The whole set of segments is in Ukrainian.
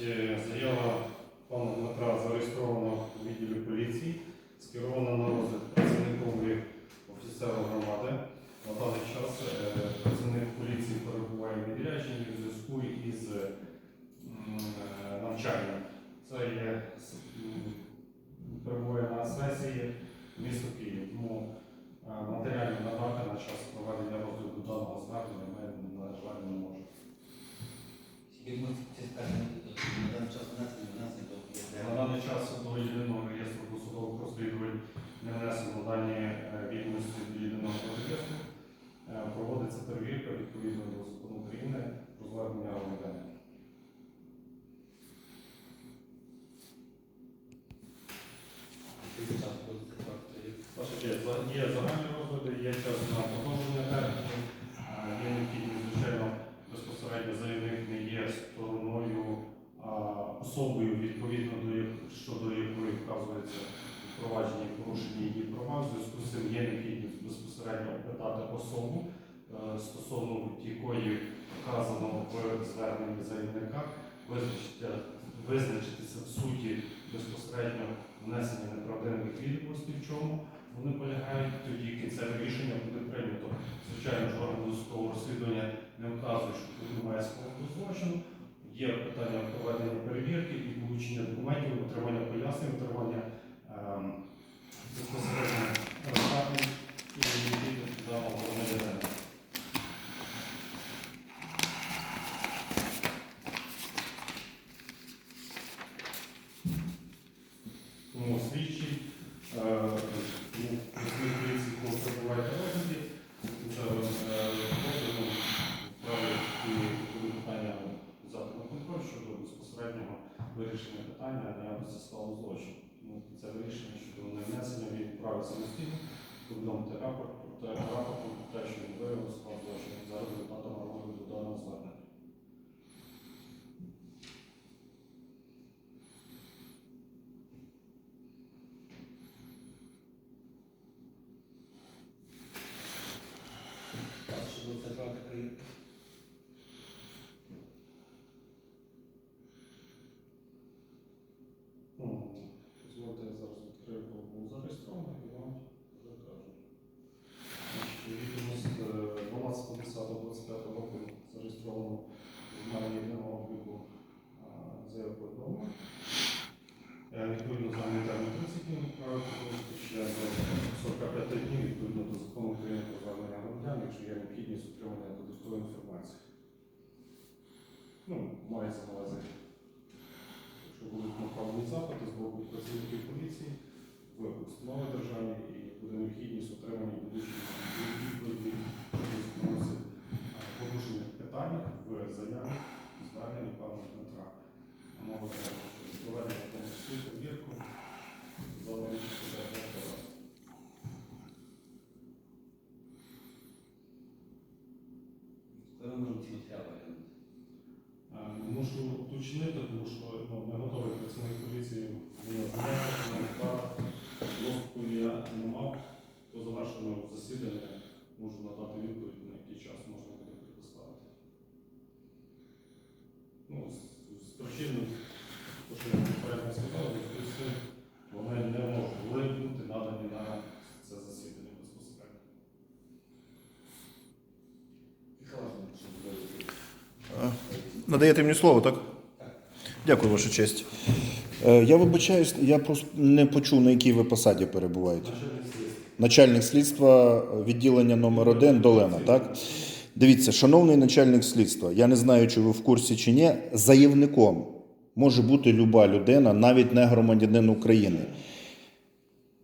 Е, заява пана Дмитра зареєстрована у відділі поліції, скерована на розгляд працівникові офіцеру громади. На даний час е, працівник поліції перебуває в відрядженні в зв'язку із е, навчанням. Це є перебуває на сесії місто Київ. Тому матеріально надати на час проведення розгляду даного звернення ми, на жаль, не можемо. Скільки ми ці скарги на даний час внесені, внесені до На ЄСДР? даний час до єдиного реєстру досудових розслідувань не внесено дані е, відомості до єдиного реєстру. Е, Проводиться перевірка відповідно до закону України про звернення громадян. Скільки часу буде цей срок перевірки? Ваша честь, за- є загальні розгляди, є час на продовження терміну, е, є необхідність, звичайно, безпосередньо заявник не є стороною, а особою, відповідно до щодо якої вказується впровадження порушення її права. В зв'язку з цим є необхідність безпосередньо опитати особу, е, стосовно якої вказано в зверненні заявника, визначити, визначитися в суті безпосередньо внесення неправдивих відомостей, в чому вони полягають, тоді кінцеве рішення буде прийнято. Звичайно ж, орган досудового розслідування не вказує, що тут немає складу злочину. Є питання проведення перевірки і получення документів, отримання пояснень, отримання ем, безпосередньо розставлень і відповідності даного громадянина. Тому слідчий, е, ну, працівник поліції, коли перебуває на розгляді, це е, розгляду вправі і коли питання взяти на контроль щодо безпосереднього вирішення питання наявності складу злочину. Ну, це вирішення щодо невнесення він вправі самостійно повідомити рапорт про те, рапорт про те, що він виявив склад злочину за результатами розгляду даного звернення. Так, що буде цей срок перевірки? Ну, дозвольте, я зараз відкрию, бо був зареєстрований і вам розкажу. Відомість 12.10.25 року зареєстровано в мене єдиного обліку заяв повідомлення. Е, Відповідно за термін 30 днів право ще за 45 днів відповідно до закону України про звернення громадян, якщо є необхідність отримання додаткової інформації. Ну, мається на увазі що будуть направлені запити з боку працівників поліції в установи державні і буде необхідність отримання будучої відповіді відносить порушених в заяві зверненні пана Дмитра. Мова про проведення конкурсу перевірку за участю директора. Можемо ці матеріали оглянути? Е, Мушу уточнити, тому що ну, не готовий працівник поліції доступу я не мав до завершеного засідання. Можу надати відповідь, на який час можна буде предоставити. Ну, з, з причин, то, що я попередньо сказав, зв'язку з цим вони не можуть бути надані на це засідання безпосередньо. Михайло, що буде Надаєте мені слово, так? Дякую, Ваша честь. Е, Я вибачаюсь, я просто не почув, на якій ви посаді перебуваєте. Начальник слідства. Відділення номер 1 Долена, так? Дивіться, шановний начальник слідства, я не знаю, чи ви в курсі чи ні, заявником може бути люба людина, навіть не громадянин України.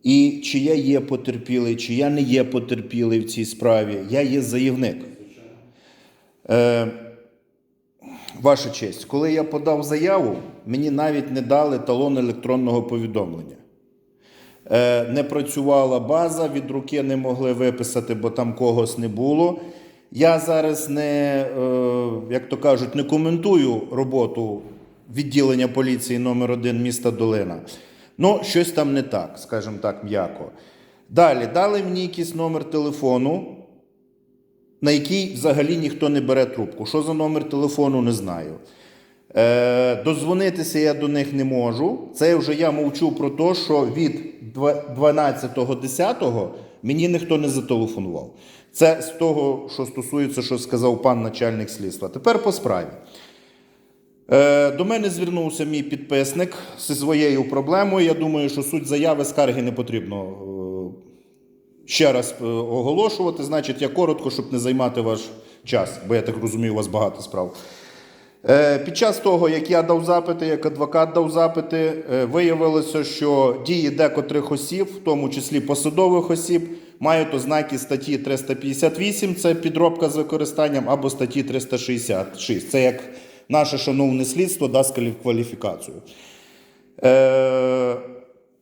І чи я є потерпілий, чи я не є потерпілий в цій справі, я є заявник. Е, Ваша честь, коли я подав заяву, мені навіть не дали талон електронного повідомлення. Е, не працювала база, від руки не могли виписати, бо там когось не було. Я зараз не, е, як то кажуть, не коментую роботу відділення поліції номер 1 міста Долина. Ну, щось там не так, скажімо так, м'яко. Далі дали мені якийсь номер телефону, на який взагалі ніхто не бере трубку. Що за номер телефону, не знаю. Е, дозвонитися я до них не можу. Це вже я мовчу про те, що від два- 12.10 мені ніхто не зателефонував. Це з того, що стосується, що сказав пан начальник слідства. Тепер по справі. Е, До мене звернувся мій підписник зі своєю проблемою. Я думаю, що суть заяви скарги не потрібно е, ще раз е, оголошувати. Значить, я коротко, щоб не займати ваш час, бо я так розумію, у вас багато справ. Е, Під час того, як я дав запити, як адвокат дав запити, е, виявилося, що дії декотрих осіб, в тому числі посадових осіб, мають ознаки статті 358, це підробка з використанням, або статті 366. Це як наше шановне слідство дасть кваліфікацію.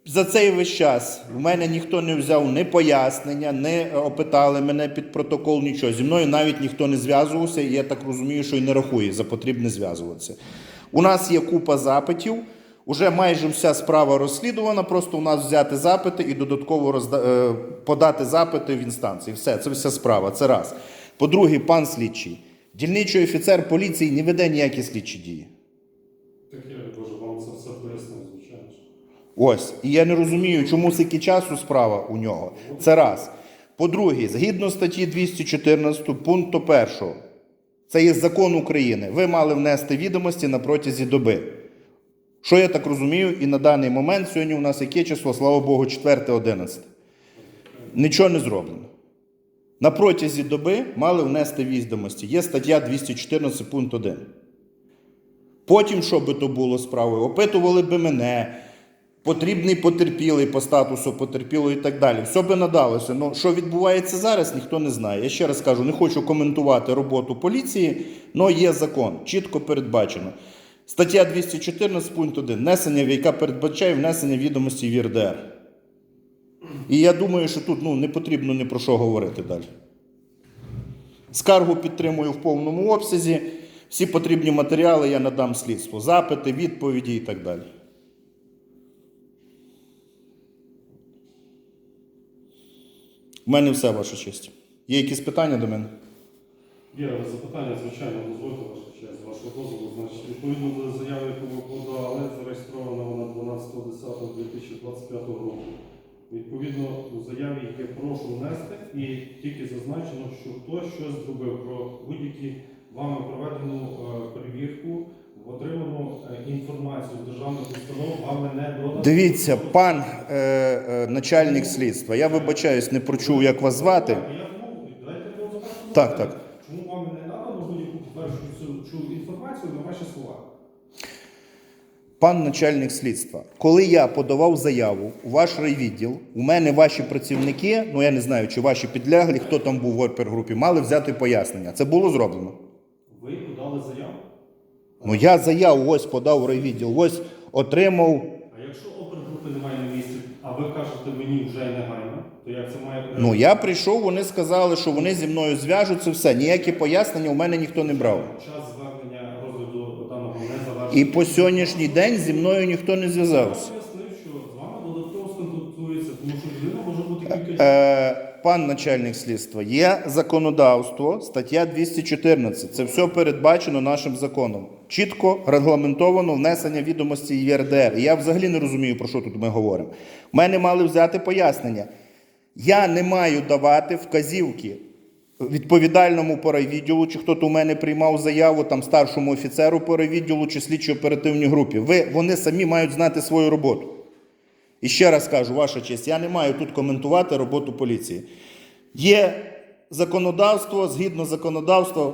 За цей весь час в мене ніхто не взяв ні пояснення, не опитали мене під протокол, нічого. Зі мною навіть ніхто не зв'язувався, і я так розумію, що і не рахує за потрібне зв'язуватися. У нас є купа запитів, уже майже вся справа розслідувана, просто у нас взяти запити і додатково розда... е, подати запити в інстанції. Все, це вся справа. Це раз. По-друге, пан слідчий, дільничий офіцер поліції не веде ніякі слідчі дії. Таке, Боже, вам це все пояснив, звичайно. ж. Ось. І я не розумію, чому стільки часу справа у нього. Це раз. По-друге, згідно статті 214 пункту 1, це є закон України. Ви мали внести відомості на протязі доби. Що я так розумію, і на даний момент сьогодні у нас яке число, слава Богу, 4-11. Нічого не зроблено. На протязі доби мали внести відомості. Є стаття 214 пункт 1. Потім, що би то було справою, опитували би мене, потрібний потерпілий по статусу потерпілого і так далі. Все би надалося. Ну, що відбувається зараз, ніхто не знає. Я ще раз кажу, не хочу коментувати роботу поліції, але є закон, чітко передбачено. Стаття 214 пункт 1. Внесення, яка передбачає внесення відомості в ЄРДР. І я думаю, що тут ну, не потрібно ні про що говорити далі. Скаргу підтримую в повному обсязі. Всі потрібні матеріали я надам слідству. Запити, відповіді і так далі. У мене все, ваша честь. Є якісь питання до мене? Є запитання, звичайно, дозвольте ваша честь, з вашого дозволу. Значить, відповідно до заяви, яку ви подали, зареєстрована вона 12.10.2025 року. Відповідно у заяві є прошу внести і тільки зазначено, що хтось щось зробив про будь-які вами проведену е, перевірку, отриману е, інформацію з державних установ, вами не додано. Дивіться, пан е, е, начальник слідства, я вибачаюсь, не почув, як вас звати. Так, так. Чому вам не надано будь-яку цю інформацію на ваші слова? Пан начальник слідства, коли я подавав заяву у ваш райвідділ, у мене ваші працівники, ну я не знаю, чи ваші підляглі, хто там був в опергрупі, мали взяти пояснення. Це було зроблено. Ви подали заяву. Ну я заяву ось подав у райвідділ, ось отримав. А якщо опергрупи немає на місці, а ви кажете мені вже негайно, то як це має Ну я прийшов, вони сказали, що вони зі мною зв'яжуться, все. Ніякі пояснення у мене ніхто не брав. час звернення розгляду даного не завершено. І по сьогоднішній день зі мною ніхто не Я зв'язався. пояснив, що з вами додатково сконтактується, тому що людина може бути кілька Е, пан начальник слідства, є законодавство, стаття 214. Це все передбачено нашим законом. Чітко регламентовано внесення відомості ЄРДР. Я взагалі не розумію, про що тут ми говоримо. У мене мали взяти пояснення. Я не маю давати вказівки відповідальному по райвідділу, чи хто то у мене приймав заяву, там старшому офіцеру по райвідділу, чи слідчо оперативній групі. Ви, вони самі мають знати свою роботу. І ще раз кажу, ваша честь, я не маю тут коментувати роботу поліції. Є законодавство, згідно законодавства,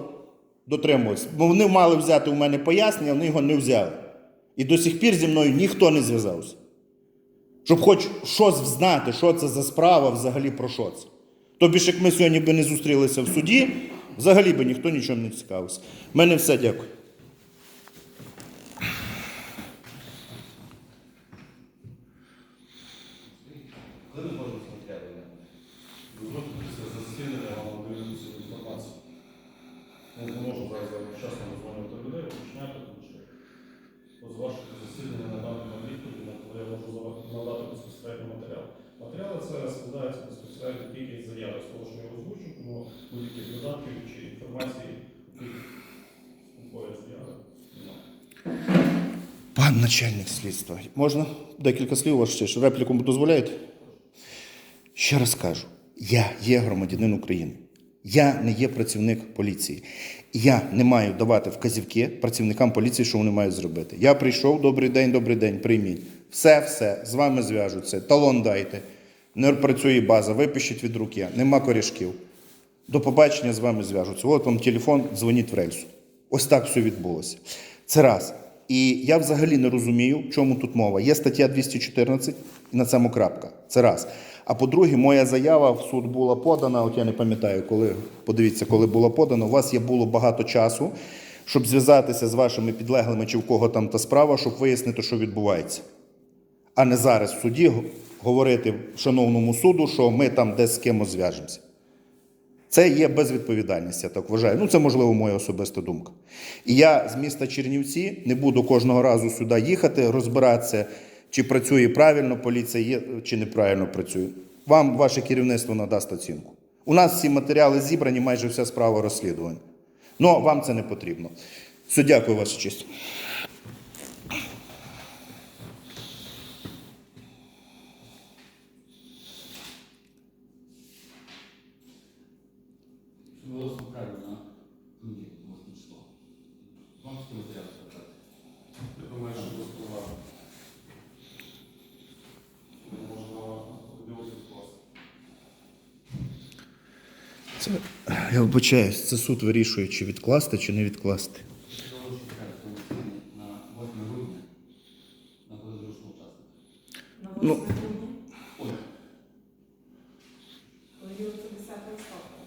дотримуюсь. Бо вони мали взяти у мене пояснення, вони його не взяли. І до сих пір зі мною ніхто не зв'язався. Щоб хоч щось знати, що це за справа, взагалі про що це. Тобі ж як ми сьогодні би не зустрілися в суді, взагалі би ніхто нічого не цікавився. У мене все, дякую. Коли ми можемо після засідання вам інформацію. Не можу зараз вчасно дозвонювати людей, починяти, тому що вашого засідання на даному відповіді, на коли я можу надати безпосередньо матеріал. Матеріали це складаються безпосередньо тільки з заяви, з того, що я озвучу, тому будь-яких додатків чи інформації, заяви. Пан начальник слідства, можна декілька слів, ваше честь? Репліку дозволяєте? Ще раз кажу: я є громадянин України. Я не є працівник поліції. Я не маю давати вказівки працівникам поліції, що вони мають зробити. Я прийшов, добрий день, добрий день, прийміть. Все, все, з вами зв'яжуться. Талон дайте. Не працює база, випишіть від руки, нема корішків. До побачення з вами зв'яжуться. От вам телефон, дзвоніть в рельсу. Ось так все відбулося. Це раз. І я взагалі не розумію, в чому тут мова. Є стаття 214 і на цьому крапка. Це раз. А по-друге, моя заява в суд була подана. От я не пам'ятаю, коли подивіться, коли була подана. У вас є було багато часу, щоб зв'язатися з вашими підлеглими чи в кого там та справа, щоб вияснити, що відбувається. А не зараз в суді говорити шановному суду, що ми там десь з кимось зв'яжемося. Це є безвідповідальність, я так вважаю. Ну, це можливо моя особиста думка. І я з міста Чернівці не буду кожного разу сюди їхати, розбиратися, чи працює правильно поліція, чи неправильно працює. Вам ваше керівництво надасть оцінку. У нас всі матеріали зібрані, майже вся справа розслідування. Ну, вам це не потрібно. Все, дякую, ваша честь. Правильно. Ні, голосно число. Вам всі матеріали сказати. Я думаю, що це справа. Можна дивитися просто. Це, я вибачаюсь, це суд вирішує, чи відкласти, чи не відкласти. Що чекає комісійний на 8 грудня на? На Ну. 8 Ой, коли це 10 листопада.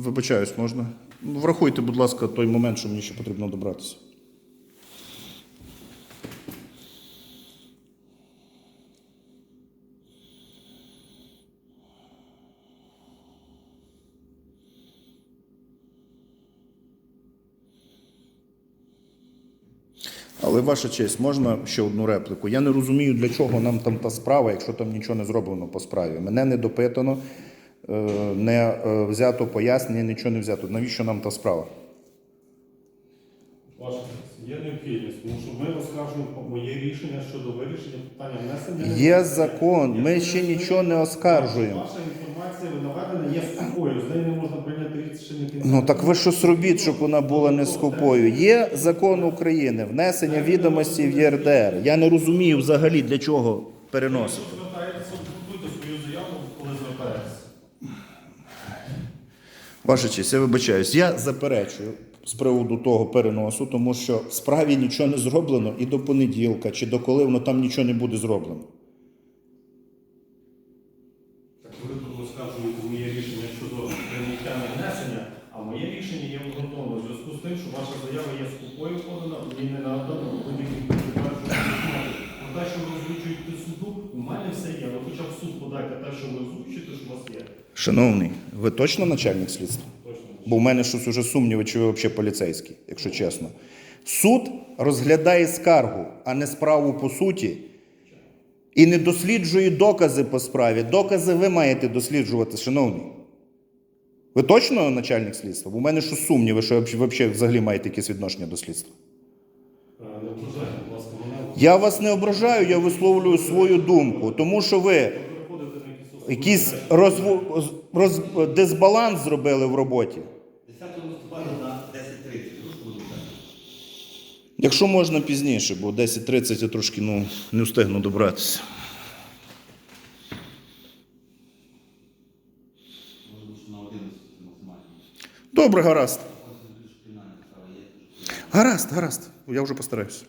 Вибачаюсь, можна? Ну, Врахуйте, будь ласка, той момент, що мені ще потрібно добратися. Але ваша честь, можна ще одну репліку? Я не розумію, для чого нам там та справа, якщо там нічого не зроблено по справі. Мене не допитано, не е, взято пояснення, нічого не взято. Навіщо нам та справа? Ваша є необхідність, тому що ми оскаржуємо моє рішення щодо вирішення питання внесення. Є закон, ми ще нічого не оскаржуємо. Ваша інформація наведена є скупою, з нею не можна прийняти рішення. Ну так ви щось робіть, щоб вона була не скупою. Є закон України, внесення відомості в ЄРДР. Я не розумію взагалі для чого переносити. Якщо звертаєтеся, готуйте свою заяву, коли звертаєтеся. Ваша честь, я вибачаюсь. Я заперечую з приводу того переносу, тому що в справі нічого не зроблено і до понеділка, чи до коли воно там нічого не буде зроблено. Так ви тут оскаржуєте моє рішення щодо прийняття не внесення, а моє рішення є обґрунтоване в зв'язку з тим, що ваша заява є скупою подана, мені не надано будь-яких. Про те, що ви озвучуєте суду, у мене все є. Ви хоча б суд подайте те, що ви озвучуєте, що у вас є. Шановний, ви точно начальник слідства? Точно. Бо в мене щось уже сумніви, чи ви взагалі поліцейський, якщо чесно. Суд розглядає скаргу, а не справу по суті. І не досліджує докази по справі. Докази ви маєте досліджувати, шановний. Ви точно начальник слідства? Бо в мене щось сумніви, що ви взагалі маєте якесь відношення до слідства. Е. Я вас не ображаю, я висловлюю свою думку, тому що ви Ви переходите на якісь особливі якийсь розв... роз... дисбаланс зробили в роботі. 10 листопада на 10.30. Прошу будь ласка. Якщо можна пізніше, бо 10.30 я трошки ну, не встигну добратися. Може що на 11 максимально. Добре, гаразд. Гаразд, гаразд. Я вже постараюся.